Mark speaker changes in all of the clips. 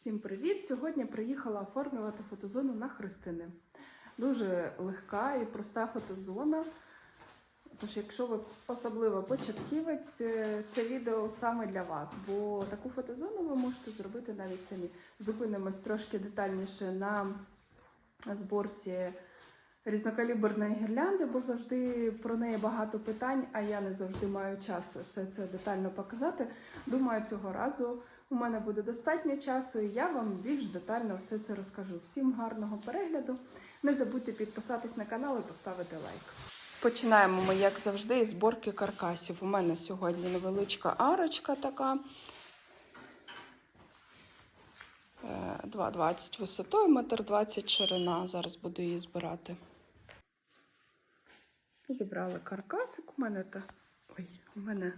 Speaker 1: Всім привіт! Сьогодні приїхала оформлювати фотозону на Христини. Дуже легка і проста фотозона. Тож, якщо ви особливо початківець, е, це відео саме для вас, бо таку фотозону ви можете зробити навіть самі. Зупинимось трошки детальніше на зборці різнокаліберної гірлянди, бо завжди про неї багато питань, а я не завжди маю час все це детально показати. Думаю, цього разу у мене буде достатньо часу, і я вам більш детально все це розкажу. Всім гарного перегляду. Не забудьте підписатись на канал і поставити лайк. Починаємо ми, як завжди, із зборки каркасів. У мене сьогодні невеличка арочка така. Е, 2,20 висотою, 1,20 м ширина. Зараз буду її збирати. Зібрали каркасик. У мене та... Ой, у мене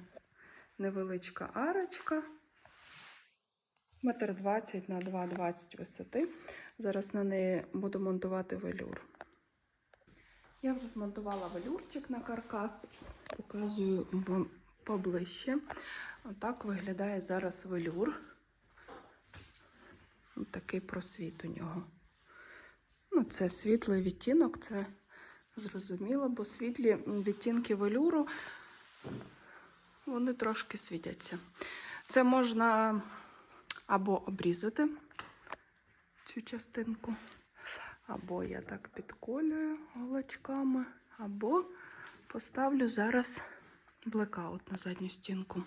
Speaker 1: невеличка арочка. Метр 20 на 2,20 висоти. Зараз на неї буду монтувати велюр. Я вже змонтувала велюрчик на каркас, показую вам поближче. Отак виглядає зараз велюр. Ось такий просвіт у нього. Ну, це світлий відтінок, це зрозуміло, бо світлі відтінки велюру вони трошки світяться. Це можна або обрізати цю частинку, або я так підколюю голочками, або поставлю зараз блекаут на задню стінку.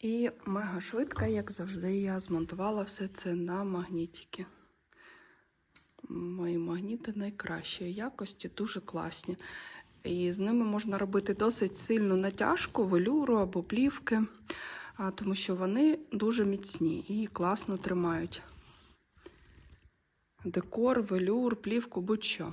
Speaker 1: І мега швидко, як завжди, я змонтувала все це на магнітики. Мої магніти найкращої якості, дуже класні. І з ними можна робити досить сильну натяжку, велюру або плівки, тому що вони дуже міцні і класно тримають. Декор, велюр, плівку, будь-що.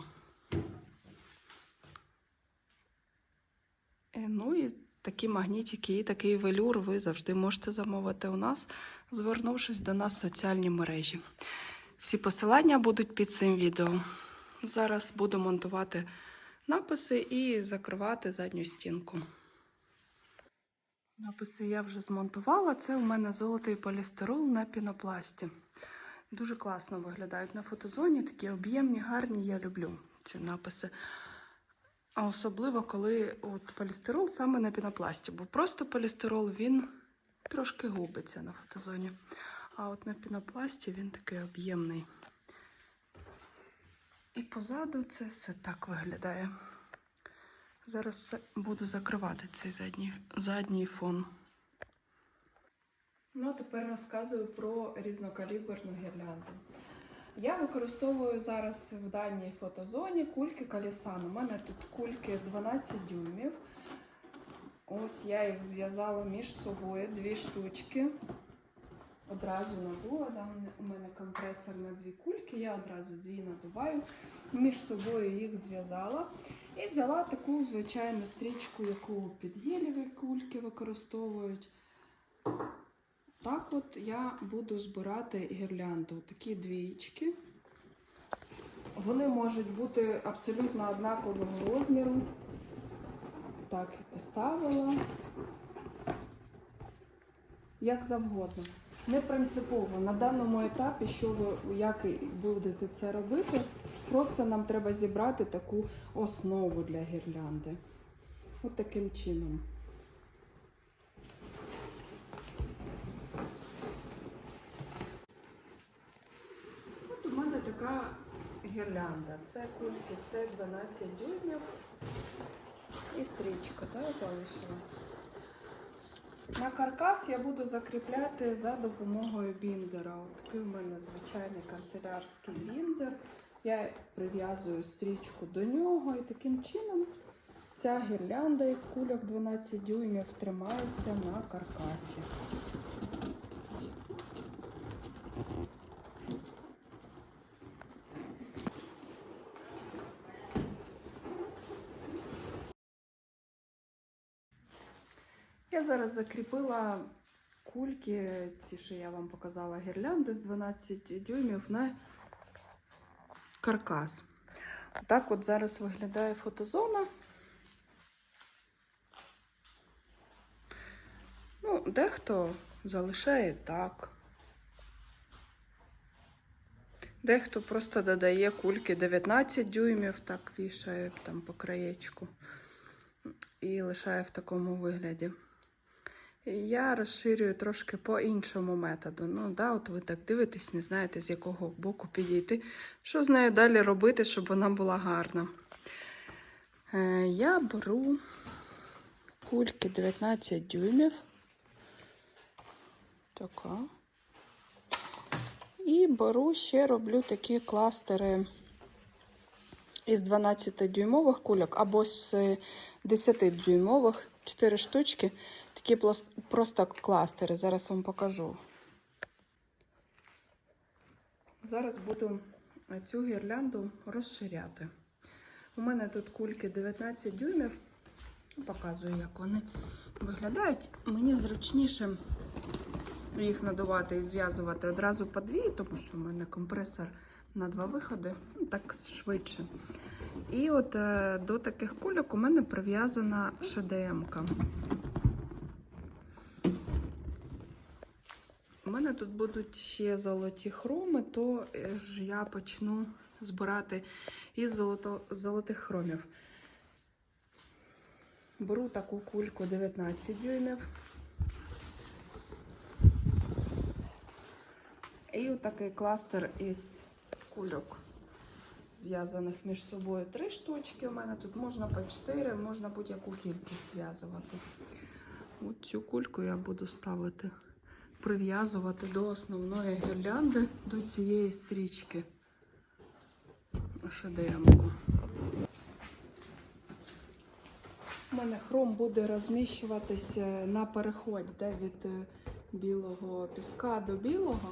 Speaker 1: Е, Ну і такі магнітики і такий велюр ви завжди можете замовити у нас, звернувшись до нас в соціальні мережі. Всі посилання будуть під цим відео. Зараз буду монтувати написи і закривати задню стінку. Написи я вже змонтувала. Це у мене золотий полістирол на пінопласті. Дуже класно виглядають на фотозоні, такі об'ємні, гарні, я люблю ці написи. А особливо, коли от полістирол саме на пінопласті, бо просто полістирол він трошки губиться на фотозоні. А от на пінопласті він такий об'ємний. І позаду це все так виглядає. Зараз буду закривати цей задній, задній фон. Ну, а тепер розказую про різнокаліберну гірлянду. Я використовую зараз в даній фотозоні кульки Калісан. У мене тут кульки 12 дюймів. Ось я їх зв'язала між собою, дві штучки. Одразу надула. Да, у мене компресор на дві кульки, я одразу дві надуваю. Між собою їх зв'язала. І взяла таку звичайну стрічку, яку підгелєві кульки використовують. Так от я буду збирати гірлянду. Такі двічки. Вони можуть бути абсолютно однакового розміру. Так, і поставила. Як завгодно. Не принципово. На даному етапі, що ви як будете це робити, просто нам треба зібрати таку основу для гірлянди. От таким чином. От у мене така гірлянда. Це кульки все 12 дюймів і стрічка да, залишилась. На каркас я буду закріпляти за допомогою біндера. От такий у мене звичайний канцелярський біндер. Я прив'язую стрічку до нього і таким чином ця гірлянда із кульок 12 дюймів тримається на каркасі. Я зараз закріпила кульки, ці, що я вам показала, гірлянди з 12 дюймів на каркас. Так от зараз виглядає фотозона. Ну, дехто залишає так, Дехто просто додає кульки 19 дюймів, так вішає там по краєчку і лишає в такому вигляді. Я розширюю трошки по іншому методу. Ну, да, от ви так дивитесь, не знаєте, з якого боку підійти. Що з нею далі робити, щоб вона була гарна. Е, я беру кульки 19 дюймів. Така. І беру ще роблю такі кластери із 12-дюймових кульок або з 10-дюймових 4 штучки. Такі просто кластери. Зараз вам покажу. Зараз буду цю гірлянду розширяти. У мене тут кульки 19 дюймів. Показую, як вони виглядають. Мені зручніше їх надувати і зв'язувати одразу по дві, тому що в мене компресор на два виходи, ну, так швидше. І от е, до таких кульок у мене прив'язана ШДМ-ка. У мене тут будуть ще золоті хроми, то е, ж я почну збирати із золото, золотих хромів. Беру таку кульку 19 дюймів. І отакий кластер із кульок, зв'язаних між собою три штучки. У мене тут можна по 4, можна будь-яку кількість зв'язувати. Цю кульку я буду ставити, прив'язувати до основної гірлянди, до цієї стрічки. ШДМ-ку. У мене хром буде розміщуватися на переході, де від е, білого піска до білого,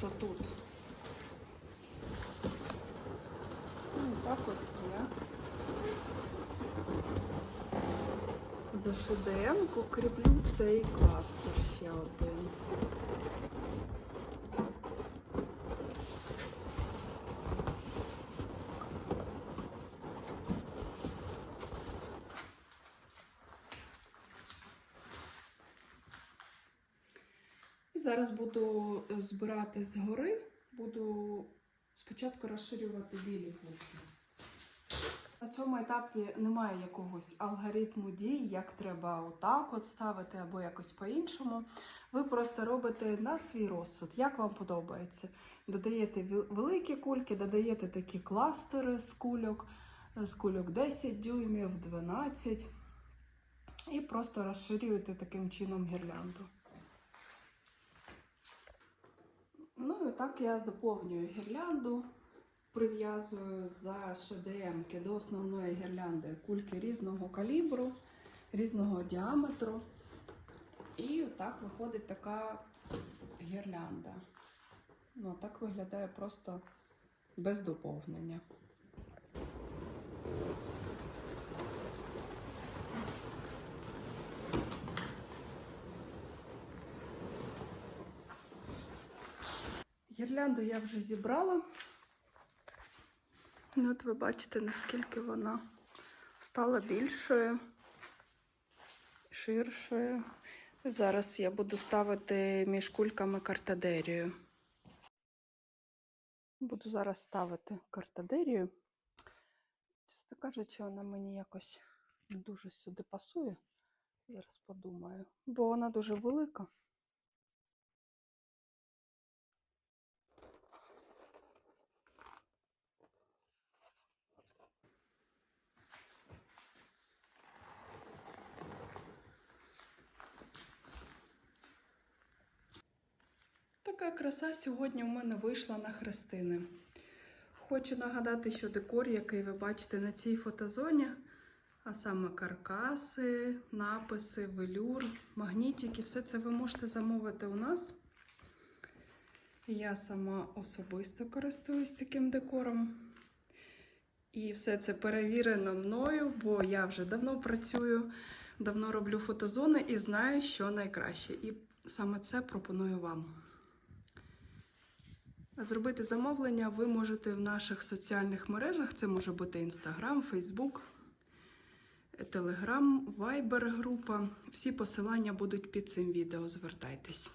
Speaker 1: то тут. Ну, і так от я за ШДМ-ку кріплю цей кластер ще один. Зараз буду збирати згори, буду спочатку розширювати білі кульки. На цьому етапі немає якогось алгоритму дій, як треба отак от ставити або якось по-іншому. Ви просто робите на свій розсуд, як вам подобається. Додаєте великі кульки, додаєте такі кластери з кульок, з кульок 10 дюймів, 12 і просто розширюєте таким чином гірлянду. Ну і так я доповнюю гірлянду, прив'язую за ШДМ до основної гірлянди кульки різного калібру, різного діаметру. І так виходить така гірлянда. Ну, так виглядає просто без доповнення. Гірлянду я вже зібрала. Ну, От ви бачите, наскільки вона стала більшою, ширшою. Зараз я буду ставити між кульками картадерію. Буду зараз ставити картадерію. Чесно кажучи, вона мені якось не дуже сюди пасує. Зараз подумаю, бо вона дуже велика. Така краса сьогодні у мене вийшла на хрестини. Хочу нагадати, що декор, який ви бачите на цій фотозоні, а саме каркаси, написи, велюр, магнітики, все це ви можете замовити у нас. Я сама особисто користуюсь таким декором. І все це перевірено мною, бо я вже давно працюю, давно роблю фотозони і знаю, що найкраще. І саме це пропоную вам. Зробити замовлення ви можете в наших соціальних мережах. Це може бути Instagram, Facebook, Telegram, Viber група. Всі посилання будуть під цим відео. Звертайтесь.